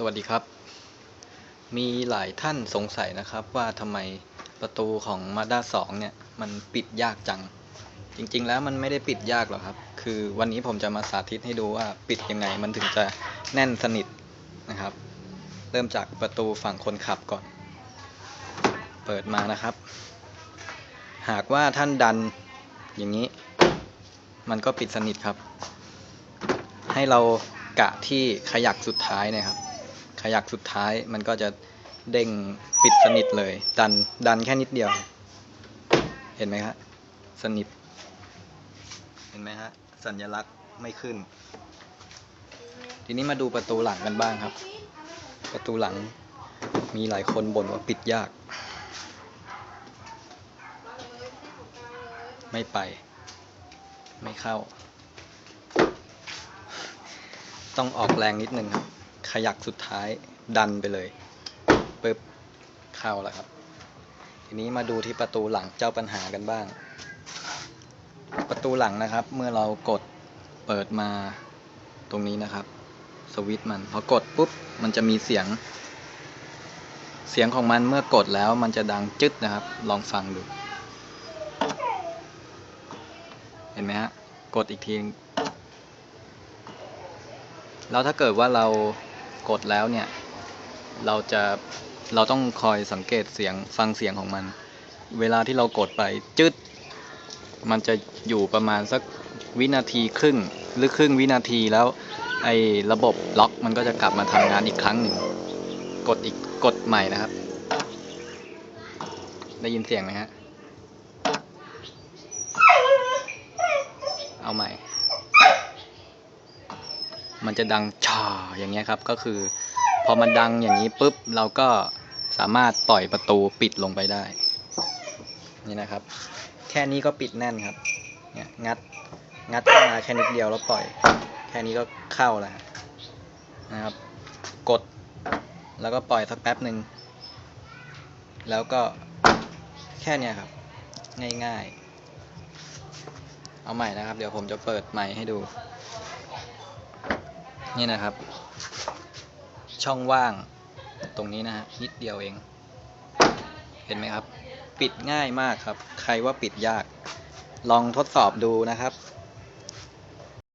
สวัสดีครับ มีหลายท่านสงสัยนะครับว่าทำไมประตูของ Mazda 2เนี่ย มันปิดยากจัง จริง ๆ แล้วมันไม่ได้ปิดยากหรอกครับ คือวันนี้ผมจะมาสาธิตให้ดูว่าปิดยังไง มันถึงจะแน่นสนิทนะครับ เริ่มจากประตูฝั่งคนขับก่อน เปิดมานะครับ หากว่าท่านดันอย่างนี้ มันก็ปิดสนิทครับ ให้เรากะที่ขยักสุดท้ายนะครับ ขยักสุดท้ายมันก็จะเด้งปิดสนิทเลย ดันดันแค่นิดเดียว เห็นไหมฮะสนิท เห็นไหมฮะสัญลักษณ์ไม่ขึ้น ทีนี้มาดูประตูหลังกันบ้างครับ ประตูหลังมีหลายคนบ่นว่าปิดยาก ไม่ไป ไม่เข้า ต้องออกแรงนิดนึงครับ ขยักสุดท้ายดันไปเลยปึ๊บเข้าแล้วครับ ทีนี้มาดูที่ประตูหลังเจ้าปัญหากันบ้าง ประตูหลังนะครับ เมื่อเรากดเปิดมาตรงนี้นะครับ สวิตช์มันพอกดปุ๊บมันจะมีเสียง เสียงของมันเมื่อกดแล้วมันจะดังจึ๊ดนะครับ ลองฟังดู เห็นไหมฮะกดอีกทีแล้วถ้าเกิดว่าเรา กดแล้วเนี่ย เราจะเราต้องคอยสังเกตเสียงฟังเสียงของมัน เวลาที่เรากดไปจึ๊ดมันจะอยู่ประมาณสักวินาทีครึ่งหรือครึ่งวินาทีแล้ว ไอ้ระบบล็อกมันก็จะกลับมาทำงานอีกครั้งหนึ่งกดอีกกดใหม่นะครับ ได้ยินเสียงไหมฮะเอาใหม่ มันจะดังชาอย่างเงี้ยครับ ก็คือ พอมันดังอย่างนี้ปุ๊บเราก็สามารถปล่อยประตูปิดลงไปได้ นี่นะครับ แค่นี้ก็ปิดแน่นครับ เนี่ยงัดงัดเข้ามาแค่นิดเดียวแล้วปล่อย แค่นี้ก็เข้าแล้วนะครับ กดแล้วก็ปล่อยสักแป๊บหนึ่งแล้วก็แค่นี้ครับ ง่ายๆ เอาใหม่นะครับ เดี๋ยวผมจะเปิดใหม่ให้ดู นี่นะครับ ช่องว่างตรงนี้นะฮะนิดเดียวเอง เห็นไหมครับ ปิดง่ายมากครับ ใครว่าปิดยาก ลองทดสอบดูนะครับ